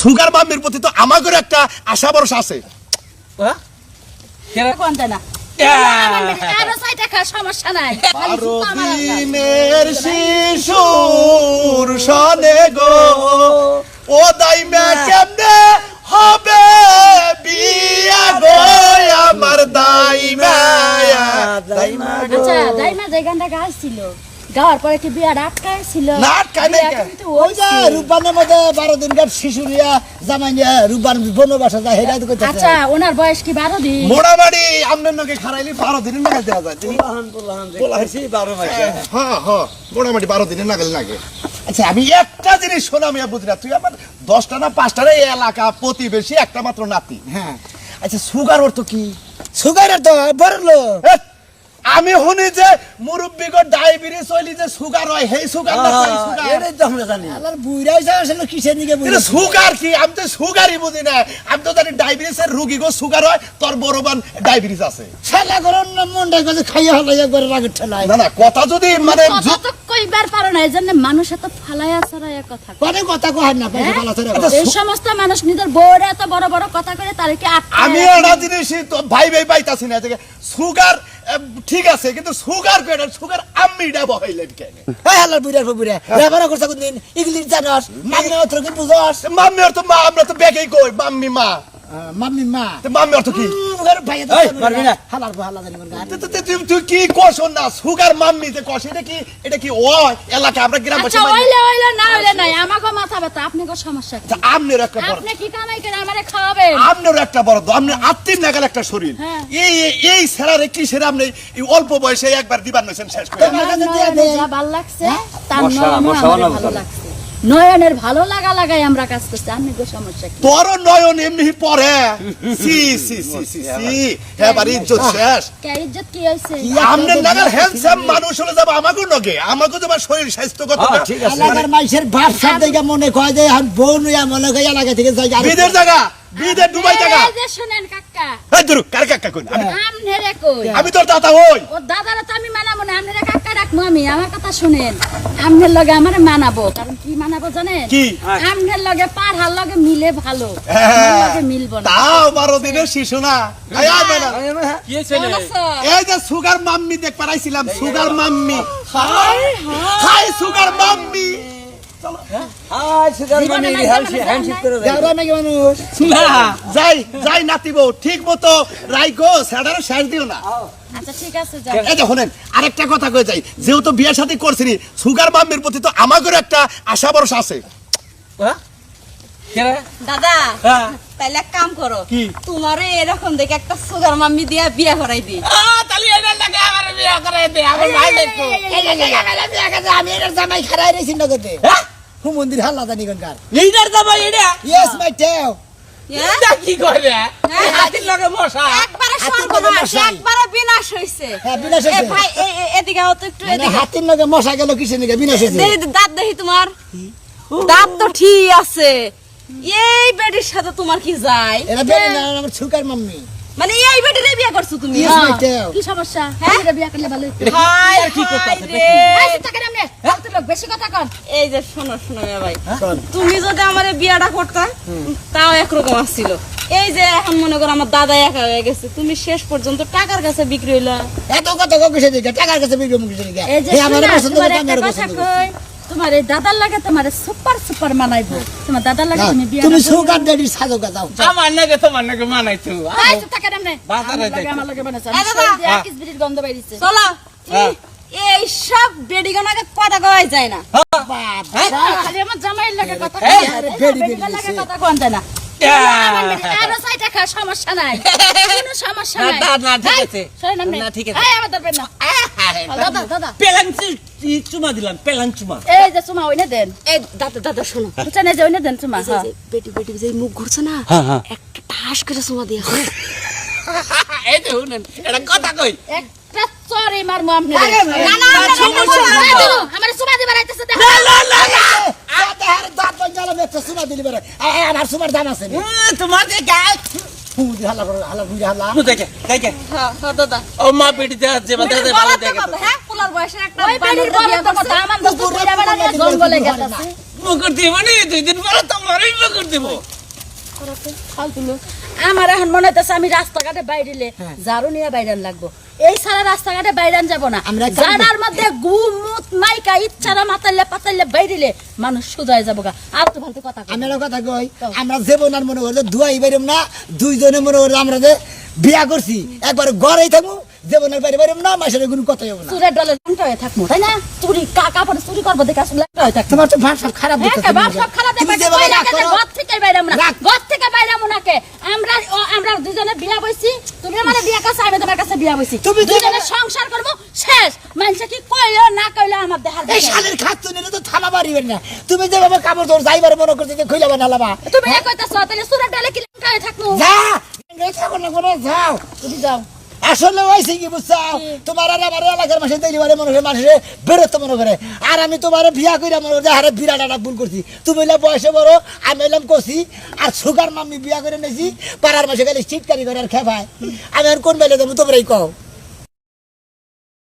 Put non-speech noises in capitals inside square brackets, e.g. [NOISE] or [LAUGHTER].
Sugar মাম্মির প্রতি তো আমাদের একটা আশা ভরসা আছে। হ্যাঁ? শিশুর সনে গো ও দাইমা কেমনে হবে বিয়া গো আমার দাইমা দাইমা আচ্ছা দাইমা যে গানটা গাইছিল গাওয়ার পরে কি বিয়াটা আটকায় ছিল? না, আটকায় নাই বিয়া কে? কিন্তু ওই যে রূপবানের মধ্যে বারো দিনকার শিশু নিয়ে জামাই নিয়ে রূপবান বনবাসা যায় হেরা তো আচ্ছা ওনার বয়স কি বারো দিন? মোড়াবাড়ি আমনের নকে খারাইলি বারো দিনের নাগাল দেওয়া যায়। তুমি হ্যাঁ হ্যাঁ মোটামুটি বারো দিনের নাগাল লাগে। আচ্ছা আমি একটা জিনিস শোনা আমি বুঝি না। তুই আমার দশটা না পাঁচটা রে এলাকা প্রতিবেশী একটা মাত্র নাতি। হ্যাঁ। আচ্ছা সুগার অর্থ কি? সুগারের তো বড়লো এ, আমি শুনি যে মুরব্বীগর ডায়াবেটিস হইলি যে সুগার হয় সেই সুগার না সুগার। এটাই তো আমরা জানি। আলার বুইরাই হইছে আসলে কিসের দিকে কিন্তু সুগার কি? আমি তো সুগারই বুঝি না। আমি তো জানি ডায়াবেটিসের রুগী গো সুগার হয় তোর বড়বান ডায়াবেটিস আছে। ছেলে করেন মনটা কাছে খাইয়া হলাই একবার রাগের ঠেলায়। না না কথা যদি মানে কথা তো কইবার পারো না এই জন্য মানুষ এত ফালাইয়া ছড়াইয়া কথা কয়। কথা না পয়সা ছেড়ে আচ্ছা, এই সমস্ত মানুষ নিজের বউরে এত বড় বড় কথা করে আটকায় আমি জিনিস ভাই ভাই পাইতাছি না সুগার ঠিক আছে কিন্তু সুগার কেন সুগার আমি ডাব হইলেন কেন? এই হালার বুইরার বুইরা লেবারা করছে কোনদিন? ইংলিশ জানস মাগনা অর্থ কি বুঝস? মাম্মি অর্থ মা আমরা তো বেগেই কই মাম্মি মা। মাম্মি মা মাম্মি অর্থ কি? ভাইয়া এই, মারবি না। হালার হালা জানি কোন গান। তো- তো- তো- তুই- তুই কি কষন না? সুগার মাম্মি যে কষ এটা কি এটা কি ও এলাকা আমরা গ্রাম আচ্ছা ওইলে ওইলে না ওইলে নাই। আমাকে মাথা ব্যথা আপনাকে সমস্যা কি? আমনের একটা বড় আপনি কি কামাই করে আমারে খাওয়াবেন? আপনার একটা বড় আপনি আত্মীর নাগাল একটা শরীর। হ্যাঁ। এই এই- সেরারে কি সেরা আপনি এই অল্প বয়সে একবার দিবার নইছেন শেষ করে। তোমার কাছে দিয়ে নয়নের দে। যা ভালো লাগছে তার মশা, মশা ভালো লাগছে। নয়নের ভালো লাগা লাগাই আমরা কাজ করছি। আপনি গো সমস্যা কি? তোর নয়ন এমনি পরে। সি সি সি সি সি হ্যাঁ বাড়ি ইজ্জত শেষ। কে ইজ্জত কি হইছে আমনের নাগাল হ্যান্ডসাম মানুষ হলে যাব আমাকে নগে? তোমার শরীর স্বাস্থ্যগত হ্যাঁ, ঠিক আছে। মাইসের ভাব সব দেখে মনে কয় যে আমি বউ নইয়া মনে কয় এলাকা থেকে যাই বিদের জায়গা বিদের ডুবাই জায়গা। এই যে শুনেন কাকা এই ধরু কার কাকা কই আমি আমনেরে কই? আমি তোর দাদা হই। ও দাদারা তো আমি মানাবো না আমনেরে কাকা ডাকবো আমি। আমার কথা শুনেন আমনের লগে আমারে মানাবো। কারণ কি মানাবো জানেন? কি? আমনের লগে পাড়ার লগে মিলে ভালো। হ্যাঁ। লগে মিলবো না। তাও বারো দিনের শিশু না। এই আয় কি হয়েছে এই যে সুগার মাম্মি দেখ পারাইছিলাম sugar mummy. Hi hi sugar mummy. Hi মানে আচ্ছা ঠিক আছে যাও। এই যে শোনেন আরেকটা কথা কয়ে যাই। যেহেতু বিয়ের সাথে করছিনি সুগার মাম্মির প্রতি তো আমাদের একটা আশা ভরসা আছে। হ্যাঁ? দাদা হ্যাঁ। তাইলে এক কাম করো কি? তোমারে এরকম দেখে একটা সুগার মাম্মি দিয়া বিয়া করাই দি। আমি এটার জামাই খারাই রেছি নগদে। হ্যাঁ? হু মন্দির হাল্লা জানি এইটার দাবা এটা ইয়েস মাই টেও হ্যাঁ? এটা কি করে? হ্যাঁ? হাতির লগে মশা? একবারে সর্বনাশ একবারে বিনাশ হইছে। হ্যাঁ, বিনাশ হইছে। ভাই এদিকে তো একটু মানে এদিকে। হাতির লগে মশা গেল নিকে? বিনাশ দেখি দাঁত দেখি তোমার। দাঁত তো ঠিক আছে। এই বেডির সাথে তোমার কি যায়? এরা বেরি না আমার সুগার মাম্মি। মানে এই বেডিরে বিয়া করছ তুমি? Tail. কি সমস্যা? হ্যাঁ? বিয়া করলে ভালো? হাই রে। লোক, বেশি কথা কন। এই যে শোনো শোনো ভাই। তুমি যদি আমার বিয়াটা করতা তাও একরকম আসছিল। এই যে এখন মনে করো আমার দাদা একা হয়ে গেছে তুমি শেষ পর্যন্ত টাকার কাছে বিক্রি হইলা। এত কথা দিকে? টাকার কাছে বিক্রি কিসের দিকে? এই যে আমার পছন্দ তোমার করে আমার পছন্দ তোমার এই দাদার লাগে তোমার সুপার সুপার মানাইবো। তোমার দাদার লাগে তুমি বিয়া তুমি সুগার ড্যাডির সাজো গাও আমার নাকি তোমার তো টাকা বাজারে লাগে দেখো। আমার লাগে বানাইছে এই দাদা। আকিস বিড়ির গন্ধ বাইরিছে চলো। হ্যাঁ। এই সব বেডিগনাকে কথা কওয়াই যায় না। খালি আমার জামাইয়ের লাগে কথা হ্যাঁ, কয়, লাগে কথা যায় না। হ্যাঁ। আরও ছয় টাকা সমস্যা নাই। কোনো সমস্যা নাই। না, না, ঠিক আছে। না, ঠিক আছে। এই, আমার ধরবেন না। দাদা দাদা। পেলান চুমা দিলাম পেলান চুমা। এই যে সুমা ওইনে দেন। এই দাদা দাদা শোনো। বুঝছেন এই যে ওইনে দেন সুমা এই যে- যে বেটি বেটি যে মুখ ঘুরছে না হ্যাঁ, হ্যাঁ। একটা ঠাস করে সুমা দিয়া। [LAUGHS] এই তো এটা কথা কই? একটা চরে মার মু আপনি। আরে, না, না, না, সমস্যা নাই। আমার সুমা দিবার আইতেছে দেখো। দাঁত পঞ্চালাম একটা সুমা দিলি বেরে আমার সুমার দাম আছে উম, তোমার যে গায়ে হুমুদি হাল্লা করে হাল্লা বুঝে হাল্লা দেখে দেখে। হ্যাঁ হ্যাঁ দাদা। ও মা পেটি দেওয়া যে বাদে বেটির ভালো বলার তো দেখে। হ্যাঁ? পোলার বয়সের একটা ওই বাড়ির বড় তো কথা আমার দোস্ত পুরা বেড়া জঙ্গলে গেছে মুখর দিয়ে দুই দিন ওরা তো আমারই দিব। আমার এখন মনে হইতেছে আমি রাস্তাঘাটে বাইরেলে ঝাড়ু নিয়ে বাইরান লাগবো। এই সারা রাস্তাঘাটে বাইরান যাব না। আমরা জানার মধ্যে গুমুত মাইকা ইচ্ছারা মাতাইলে পাতাইলে বাইরিলে মানুষ সুজায় যাব গা। আর তো ফালতু কথা আমার কথা কই আমরা জীবন আর মনে করলে দুয়াই বাইরম না দুইজনে মনে করলে আমরা যে বিয়া করছি একবার ঘরেই থাকব। জীবনের বাইরে বাইরম না মাসের কোনো কথাই হবে না। চুরের ডলে হয়ে থাকব তাই না? চুরি কাকা পরে চুরি করব দেখে আসলে ল্যাংটা হয়ে থাকব তোমার তো ভাব সব খারাপ হ্যাঁ, বাপ সব খারাপ ঘর থেকে না। রাগ। ঘর থেকে বাইরামু না আমরা আমরা দুজনে বিয়া বইছি তুমি আমার বিয়া কাছে আমি তোমার কাছে বিয়া বইছি। তুমি যে- দুজনে সংসার করব শেষ। মানুষে কি কইলো না কইলো আমার দেহার এই শালের খাচ্ছ নিলে তো পারিবেন না। তুমি যেভাবে কাপড় তোর যাইবার মনে করতে যে খুইলা বানালাবা তুমি এক কইতাছ তাহলে সুরের ডালে কি হয়ে থাকব যা থাকো না যাও। তুমি যাও। আসলে হয়েছে কি বুঝছ? তোমার আর আমার এলাকার মাসে করে মনে করে মানুষের বেরোতে মনে করে। আর আমি তোমার বিয়া করে মনে করে হারে বিরাট একটা ভুল করছি। তুমি হইলে বয়সে বড় আমি এলাম কষি আর সুগার মাম্মি বিয়া করে নিয়েছি পাড়ার মাসে গেলে চিটকারি করে আর খেপায়। আমি আর কোন বেলে দেবো তোমরাই কও।